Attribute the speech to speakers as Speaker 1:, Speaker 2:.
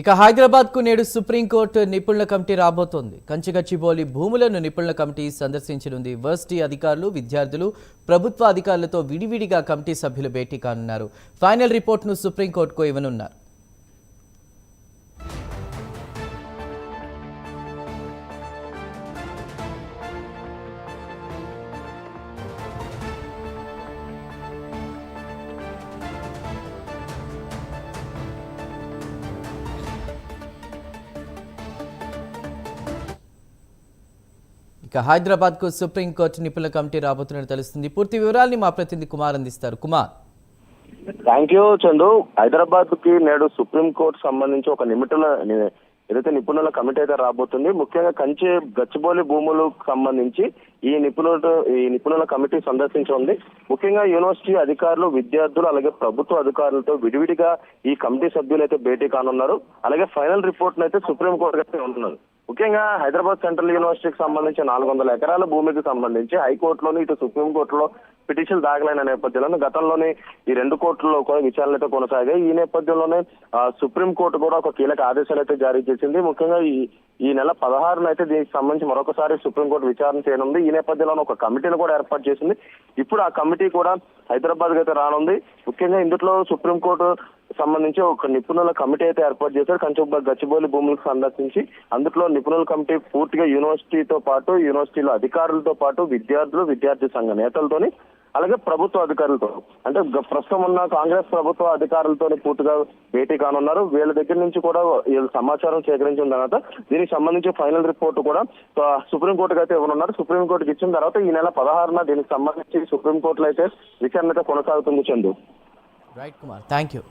Speaker 1: ఇక హైదరాబాద్కు నేడు సుప్రీంకోర్టు నిపుణుల కమిటీ రాబోతోంది. కంచిగచ్చిబౌలి భూములను నిపుణుల కమిటీ సందర్శించనుంది. వర్సిటీ అధికారులు విద్యార్థులు ప్రభుత్వ అధికారులతో విడివిడిగా కమిటీ సభ్యులు భేటీ కానున్నారు. ఫైనల్ రిపోర్ట్ను సుప్రీంకోర్టుకు ఇవ్వనున్నారు. ఇక హైదరాబాద్కు సుప్రీంకోర్టు నిపుణుల కమిటీ రాబోతున్నట్టు తెలుస్తుంది. పూర్తి వివరాల్ని మా ప్రతినిధి కుమార్ అందిస్తారు. కుమార్.
Speaker 2: Thank you Chandu. హైదరాబాద్కి నేడు సుప్రీం కోర్టు సంబంధించి ఒక నిమిటల ఏదైతే నిపుణుల కమిటీ అయితే రాబోతుంది ముఖ్యంగా కంచి గచ్చిబౌలి భూములకు సంబంధించి ఈ నిపుణుల ఈ నిపుణుల కమిటీ సందర్శించనుంది. ముఖ్యంగా యూనివర్సిటీ అధికారులు విద్యార్థులు అలాగే ప్రభుత్వ అధికారులతో విడివిడిగా ఈ కమిటీ సభ్యులు అయితే భేటీ కానున్నారు. అలాగే ఫైనల్ రిపోర్ట్ అయితే సుప్రీం కోర్టు అయితే ఉంటున్నారు ముఖ్యంగా హైదరాబాద్ సెంట్రల్ యూనివర్సిటీకి సంబంధించి నాలుగు వందల ఎకరాల భూమికి సంబంధించి హైకోర్టులోని ఇటు సుప్రీం కోర్టులో పిటిషన్ దాఖలైన నేపథ్యంలో గతంలోనే ఈ రెండు కోర్టుల్లో కూడా విచారణ అయితే కొనసాగాయి. ఈ నేపథ్యంలోనే సుప్రీంకోర్టు సుప్రీం కోర్టు కూడా ఒక కీలక ఆదేశాలు అయితే జారీ చేసింది. ముఖ్యంగా ఈ ఈ నెల పదహారున అయితే దీనికి సంబంధించి మరొకసారి సుప్రీంకోర్టు విచారణ చేయనుంది. ఈ నేపథ్యంలో ఒక కమిటీని కూడా ఏర్పాటు చేసింది. ఇప్పుడు ఆ కమిటీ కూడా హైదరాబాద్ అయితే రానుంది. ముఖ్యంగా ఇందులో సుప్రీంకోర్టు సంబంధించి ఒక నిపుణుల కమిటీ అయితే ఏర్పాటు చేశారు. కంచుబ్బ గచ్చిబౌలి భూములకు సందర్శించి అందులో నిపుణుల కమిటీ పూర్తిగా యూనివర్సిటీతో పాటు యూనివర్సిటీలో అధికారులతో పాటు విద్యార్థులు విద్యార్థి సంఘ నేతలతోని అలాగే ప్రభుత్వ అధికారులతో. అంటే ప్రస్తుతం ఉన్న కాంగ్రెస్ ప్రభుత్వ అధికారులతో పూర్తిగా భేటీ కానున్నారు. వీళ్ళ దగ్గర నుంచి కూడా వీళ్ళు సమాచారం సేకరించిన తర్వాత దీనికి సంబంధించి ఫైనల్ రిపోర్ట్ కూడా సుప్రీంకోర్టుకు అయితే ఇవ్వనున్నారు. సుప్రీంకోర్టుకి ఇచ్చిన తర్వాత ఈ నెల పదహారున దీనికి సంబంధించి సుప్రీంకోర్టులో అయితే విచారణ అయితే కొనసాగుతుంది Chandu.
Speaker 1: Right Kumar thank you